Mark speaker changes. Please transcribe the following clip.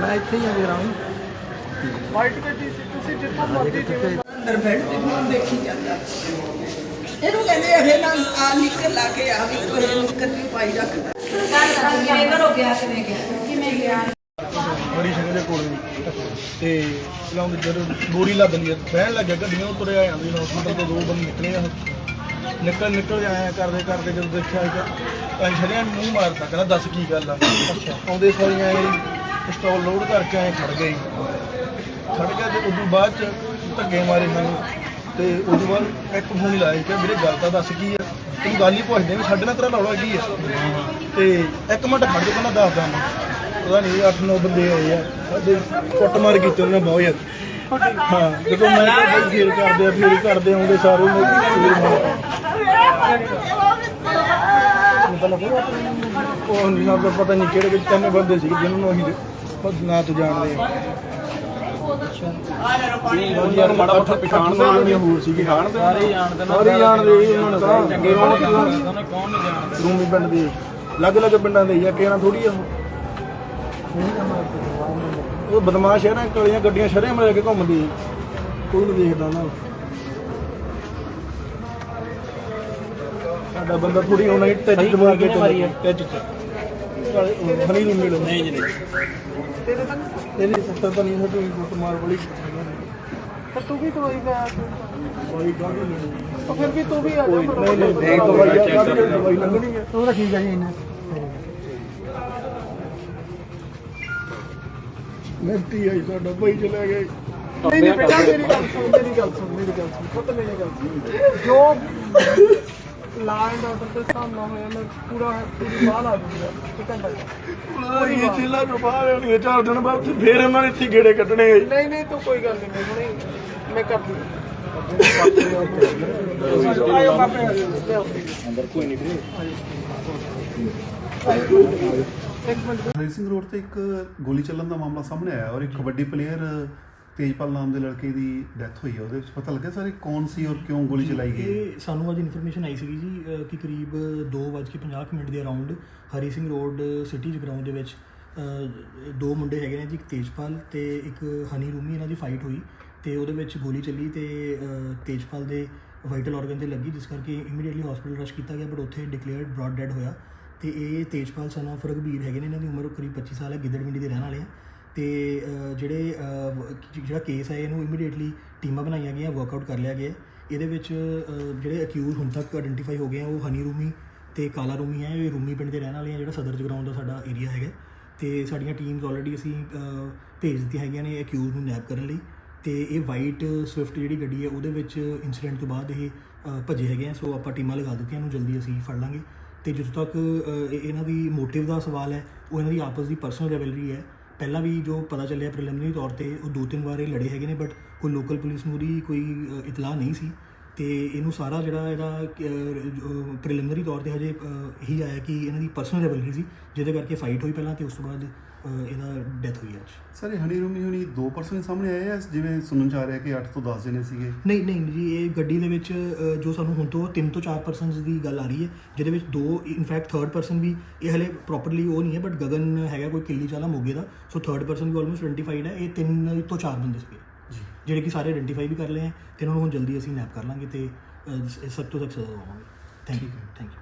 Speaker 1: ਮੈਂ ਇੱਥੇ ਹੀ ਆ ਵੀਰਾਂ
Speaker 2: ਵਾਈਟ ਗੱਡੀ ਸੀ ਤੁਸੀਂ ਜਿੱਥੋਂ ਮਰਜ਼ੀ ਜਿਵੇਂ
Speaker 3: ਅੰਦਰ ਬੈਠ ਕੇ ਫੋਨ ਦੇਖੀ ਜਾਂਦਾ। ਇਹਨੂੰ ਕਹਿੰਦੇ ਅਰੇ ਨਾ ਆ ਨਿਕਲ ਲਾ ਕੇ ਆ ਵੀ ਕੋਈ ਨਿਕਲ ਨਹੀਂ ਪਾਈ ਰੱਖਦਾ
Speaker 4: ਕਿਵੇਂ ਘਰੋਂ ਗਿਆ ਕਿਵੇਂ ਗਿਆ? ਕਿਵੇਂ ਗਿਆ?
Speaker 1: ਬੜੀ ਸਿੰਘ ਦੇ ਕੋਲ ਤੇ ਲਾਉਂਦੇ ਜਦੋਂ ਬੋਰੀ ਲੱਗ ਗਈ ਬਹਿਣ ਲੱਗਿਆ ਗੱਡੀਆਂ ਤੁਰਿਆ ਜਾਂਦੀ ਨਾ ਹਸਪੀਟਲ ਤੋਂ ਦੋ ਬੰਦੇ ਨਿਕਲੇ ਆ। ਨਿਕਲ ਨਿਕਲ ਆਇਆ ਕਰਦੇ ਕਰਦੇ ਜਦੋਂ ਦੇਖਿਆ ਕਿ ਅਸੀਂ ਛੜਿਆ ਮੂੰਹ ਮਾਰਤਾ ਕਹਿੰਦਾ ਦੱਸ ਕੀ ਗੱਲ ਆ? ਅੱਛਾ। ਆਉਂਦੇ ਸਾਰੀਆਂ ਆਏ ਪਿਸਤੌਲ ਲੋਡ ਕਰਕੇ ਆਏ ਖੜ ਗਏ ਖੜ ਗਿਆ ਤੇ ਉਦੋਂ ਬਾਅਦ ਚ ਧੱਗੇ ਮਾਰੇ ਮੈਨੂੰ ਤੇ ਉਦੋਂ ਬਾਅਦ ਇੱਕ ਫੋਨ ਹੀ ਲਾਇਆ ਕਿ ਵੀਰੇ ਗੱਲ ਤਾਂ ਦੱਸ ਕੀ ਆ? ਤੈਨੂੰ ਗੱਲ ਹੀ ਪੁੱਛਦੇ ਵੀ ਸਾਡੇ ਨਾਲ ਤੇਰਾ ਰੌਲਾ ਕੀ ਆ? ਤੇ ਇੱਕ ਮਿੰਟ ਖੜ ਕੇ ਕਹਿੰਦਾ ਦੱਸਦਾ ਮੈਂ ਪਤਾ ਨਹੀਂ 8-9 ਬੰਦੇ ਆਏ ਆ। ਸਾਡੇ ਕੁੱਟ ਮਾਰ ਕੀਤੀ ਉਹਨਾਂ ਨੇ ਬਹੁਤ ਜ਼ਿਆਦਾ। ਹਾਂ ਜਦੋਂ ਮੈਂ ਕਿਹਾ ਬਈ ਫੇਰ ਕਰਦੇ ਆ ਫੇਰ ਕਰਦੇ ਆਉਂਦੇ ਸਾਰੇ ਨੇ ਮਾਰ ਉਹ ਨਹੀਂ ਸਾਨੂੰ ਪਤਾ ਨਹੀਂ ਕਿਹੜੇ ਕਿਹੜੇ ਤਿੰਨ ਬੰਦੇ ਸੀ ਜਿਨ੍ਹਾਂ ਨੂੰ ਅਸੀਂ ਪਤ ਨਾ ਤੋਂ ਜਾਣਦੇ ਆ ਯਾਰ ਮਾੜਾ ਮੋਟਾ ਪਛਾਣਦੇ ਆ ਹੋਰ ਸੀਗੇ ਸਾਰੇ ਜਾਣਦੇ ਸਾਰੇ ਜਾਣਦੇ ਜੀ ਉਹਨਾਂ ਨੂੰ ਤਾਂ ਚੰਗੇ ਕੌਣ ਨਹੀਂ ਜਾਣਦੇ ਰੂਮੀ ਪਿੰਡ ਦੇ ਅਲੱਗ-ਅਲੱਗ ਪਿੰਡਾਂ ਦੇ ਆ ਕਿਹਨਾਂ ਥੋੜੀ ਆ ਉਹ ਉਹ ਬਦਮਾਸ਼ ਹੈ ਨਾ ਕਲੀਆਂ ਗੱਡੀਆਂ ਸ਼ਰੇ ਮਰੇ ਕੇ ਘੁੰਮਦੀ। ਕੋਈ ਨਹੀਂ ਦੇਖਦਾ ਨਾ। ਸਾਡਾ ਬੰਦਾ ਥੋੜੀ ਉਹਨਾਂ ਹੀ ਟੱਚ ਦਬਾ ਕੇ ਮਾਰੀ ਹੈ? ਟੱਚ ਚ। ਹਨੀ ਰੂਮੀ ਲੋ ਨਹੀਂ ਜੀ ਨਹੀਂ।
Speaker 2: ਤੇਰੇ ਤਾਂ
Speaker 1: ਤੇਰੀ ਪੁੱਤਰ ਤਾਂ ਨਹੀਂ ਹੈ ਤੂੰ ਕੁੱਟ ਮਾਰ ਬੜੀ
Speaker 2: ਪਰ ਤੂੰ ਵੀ ਦਵਾਈ ਤੂੰ
Speaker 1: ਕੋਈ ਗੱਲ ਨਹੀਂ
Speaker 2: ਤਾਂ ਫਿਰ ਵੀ ਤੂੰ ਵੀ ਆ ਜਾ
Speaker 1: ਨਹੀਂ ਨਹੀਂ ਨਹੀਂ ਦਵਾਈ ਲੰਗਣੀ ਹੈ
Speaker 2: ਤੂੰ ਤਾਂ ਠੀਕ ਹੈ ਜੀ ਇਹਨਾਂ
Speaker 1: ਮਿਹਨਤੀ ਆਈ ਸਾਡਾ ਭਾਈ ਚਲੇ ਗਏ।
Speaker 2: ਨਹੀਂ ਨਹੀਂ ਬੇਟਾ ਮੇਰੀ ਗੱਲ ਸੁਣ ਮੇਰੀ ਗੱਲ ਸੁਣ ਮੇਰੀ ਗੱਲ ਸੁਣ। ਪੁੱਤ ਮੇਰੀ ਗੱਲ ਸੁਣ। ਜੋ ਲਾ ਐਂਡ ਆਰਡਰ ਤੇ ਸਾਹਮਣਾ ਹੋਇਆ ਮੈਂ ਪੂਰਾ ਪੂਰੀ ਬਾਲ ਆ। ਦੂੰਗਾ ਠੀਕ ਹੈ
Speaker 1: ਇਹ ਚੇਲਾ ਤੋਂ ਬਾਹਰ ਆਉਣੀ ਚਾਰ ਦਿਨ ਬਾਅਦ ਤੇ ਫੇਰ ਇਹਨਾਂ ਨੇ ਇੱਥੇ ਗੇੜੇ ਕੱਢਣੇ।
Speaker 2: ਨਹੀਂ ਨਹੀਂ ਤੂੰ ਕੋਈ ਗੱਲ ਨਹੀਂ ਮੈਂ ਹੁਣੇ ਮੈਂ ਕਰ ਦੂੰਗਾ। ਆਇਓ ਬਾਪੇ ਆ ਜਾਓ। ਲਿਆਓ। ਇੱਕ ਮਿੰਟ।
Speaker 5: ਹਰੀ ਸਿੰਘ ਰੋਡ ਤੇ ਇੱਕ ਗੋਲੀ ਚੱਲਣ ਦਾ ਮਾਮਲਾ ਸਾਹਮਣੇ ਆਇਆ ਔਰ ਇੱਕ ਕਬੱਡੀ ਪਲੇਅਰ ਤੇਜਪਾਲ ਨਾਮ ਦੇ ਲੜਕੇ ਦੀ ਡੈਥ ਹੋਈ ਹੈ ਉਹਦੇ ਵਿੱਚ ਪਤਾ ਲੱਗਿਆ ਸਰ ਕੌਣ ਸੀ ਔਰ ਕਿਉਂ ਗੋਲੀ ਚਲਾਈ ਗਈ?
Speaker 6: ਇਹ ਸਾਨੂੰ ਅੱਜ ਇਨਫੋਰਮੇਸ਼ਨ ਆਈ ਸੀਗੀ ਜੀ ਕਿ ਕਰੀਬ 2:50 ਮਿੰਟ ਦੇ around Hari Singh road city Jagraon ਦੇ ਵਿੱਚ ਦੋ ਮੁੰਡੇ ਹੈਗੇ ਨੇ ਜੀ ਇੱਕ ਤੇਜਪਾਲ ਤੇ ਇੱਕ ਹਨੀ ਰੂਮੀ ਇਹਨਾਂ ਦੀ ਫਾਈਟ ਹੋਈ ਤੇ ਉਹਦੇ ਵਿੱਚ ਗੋਲੀ ਚੱਲੀ ਤੇ ਤੇਜਪਾਲ ਦੇ ਵਾਈਟਲ ਆਰਗਨ ਤੇ ਲੱਗੀ ਜਿਸ ਕਰਕੇ ਇਮੀਡੀਏਟਲੀ ਹਸਪੀਟਲ ਰਸ਼ ਕੀਤਾ ਗਿਆ ਬਟ ਉੱਥੇ ਡਿਕਲੇਅਰਡ ਬ੍ਰੌਡ ਡੈਡ ਹੋਇਆ ਤੇ ਇਹ ਤੇਜਪਾਲ ਸਨ ਆਫ ਰਘਬੀਰ ਹੈਗੇ ਨੇ ਇਹਨਾਂ ਦੀ ਉਮਰ ਕਰੀਬ 25 ਸਾਲ ਹੈ ਗਿੱਦੜਵਿੰਡੀ ਦੇ ਰਹਿਣ ਵਾਲੇ ਆ। ਤੇ ਜਿਹੜੇ ਜਿਹੜਾ ਕੇਸ ਹੈ, ਇਹਨੂੰ ਇਮੀਡੀਏਟਲੀ ਟੀਮਾਂ ਬਣਾਈਆਂ ਗਈਆਂ ਵਰਕਆਊਟ ਕਰ ਲਿਆ ਗਿਆ। ਇਹਦੇ ਵਿੱਚ ਜਿਹੜੇ ਅਕਿਊਜ਼ ਹੁਣ ਤੱਕ ਆਇਡੈਂਟੀਫਾਈ ਹੋ ਗਏ ਆ, ਉਹ ਹਨੀ ਰੂਮੀ ਤੇ ਕਾਲਾ ਰੂਮੀ ਹੈ ਇਹ ਰੂਮੀ ਪਿੰਡ ਦੇ ਰਹਿਣ ਵਾਲੇ ਆ, ਜਿਹੜਾ ਸਦਰ ਜਗਰਾਉਂ ਦਾ ਸਾਡਾ ਏਰੀਆ ਹੈਗਾ। ਤੇ ਸਾਡੀਆਂ ਟੀਮਸ ਆਲਰੇਡੀ ਅਸੀਂ ਭੇਜ ਦਿੱਤੀਆਂ ਹੈਗੀਆਂ ਨੇ ਅਕਿਊਜ਼ ਨੂੰ ਨੈਪ ਕਰਨ ਲਈ। ਤੇ ਇਹ ਵਾਈਟ ਸਵਿਫਟ ਜਿਹੜੀ ਗੱਡੀ ਹੈ, ਉਹਦੇ ਵਿੱਚ ਇਨਸੀਡੈਂਟ ਤੋਂ ਬਾਅਦ ਇਹ ਭੱਜੇ ਹੈਗੇ ਆ, ਸੋ ਆਪਾਂ ਟੀਮਾਂ ਲਗਾ ਦਿੱਤੀਆਂ ਨੂੰ ਜਲਦੀ ਅਸੀਂ ਫੜ ਲਾਂਗੇ। ਤੇ ਜਿੱਥੋਂ ਤੱਕ ਇਹਨਾਂ ਦੀ ਮੋਟਿਵ ਦਾ ਸਵਾਲ ਹੈ, ਉਹ ਇਹਨਾਂ ਦੀ ਆਪਸ ਦੀ ਪਰਸਨਲ ਰਿਵਲਰੀ ਹੈ ਪਹਿਲਾਂ ਵੀ ਜੋ ਪਤਾ ਚੱਲਿਆ ਪ੍ਰੀਲਿਮਿਨਰੀ ਤੌਰ ਤੇ ਉਹ ਦੋ ਤਿੰਨ ਵਾਰ ਇਹ ਲੜੇ ਹੈਗੇ ਨੇ ਬਟ ਕੋਈ ਲੋਕਲ ਪੁਲਿਸ ਨੂੰ ਉਹਦੀ ਕੋਈ ਇਤਲਾਹ ਨਹੀਂ ਸੀ। ਤੇ ਇਹਨੂੰ ਸਾਰਾ ਜਿਹੜਾ ਇਹਦਾ ਪ੍ਰੀਲਿਮਿਨਰੀ ਤੌਰ ਤੇ ਹਜੇ ਇਹੀ ਆਇਆ ਕਿ ਇਹਨਾਂ ਦੀ ਪਰਸਨਲ ਰਿਵਲਰੀ ਸੀ ਜਿਹਦੇ ਕਰਕੇ ਫਾਈਟ ਹੋਈ ਪਹਿਲਾਂ ਤੇ ਉਸ ਤੋਂ ਬਾਅਦ ਇਹਦਾ ਡੈਥ ਹੋਈ ਅੱਜ।
Speaker 5: ਸਰ ਇਹ ਹਨੀ ਰੂਮੀ ਹੁਣੀ ਦੋ ਪਰਸਨ ਸਾਹਮਣੇ ਆਏ ਆ? ਜਿਵੇਂ ਸੁਣਨ ਚ ਆ ਰਿਹਾ ਕਿ 8 ਤੋਂ 10 ਜਣੇ ਸੀਗੇ।
Speaker 6: ਨਹੀਂ ਨਹੀਂ ਜੀ ਇਹ ਗੱਡੀ ਦੇ ਵਿੱਚ ਜੋ ਸਾਨੂੰ ਹੁਣ ਤੋਂ 3 ਤੋਂ 4 ਪਰਸਨਸ ਦੀ ਗੱਲ ਆ ਰਹੀ ਹੈ ਜਿਹਦੇ ਵਿੱਚ ਦੋ ਇਨਫੈਕਟ ਥਰਡ ਪਰਸਨ ਵੀ ਇਹ ਹਲੇ ਪ੍ਰੋਪਰਲੀ ਉਹ ਨਹੀਂ ਹੈ ਬਟ ਗਗਨ ਹੈਗਾ ਕੋਈ ਕਿੱਲੀ ਚਾਲਾ ਮੋਗੇ ਦਾ ਸੋ ਥਰਡ ਪਰਸਨ ਵੀ ਆਲਮੋਸਟ ਆਇਡੈਂਟੀਫਾਈਡ ਹੈ ਇਹ ਤਿੰਨ ਤੋਂ ਚਾਰ ਬੰਦੇ ਸੀਗੇ। ਜਿਹੜੇ ਕਿ ਸਾਰੇ ਆਇਡੈਂਟੀਫਾਈ ਵੀ ਕਰ ਲਏ ਹੈ ਤੇ ਇਹਨਾਂ ਨੂੰ ਹੁਣ ਜਲਦੀ ਅਸੀਂ ਨੈਪ ਕਰ ਲਾਂਗੇ ਤੇ ਸਖਤ ਤੋਂ ਸਖਤ ਸਜ਼ਾ ਦਵਾਵਾਂਗੇ ਥੈਂਕ ਯੂ ਥੈਂਕ ਯੂ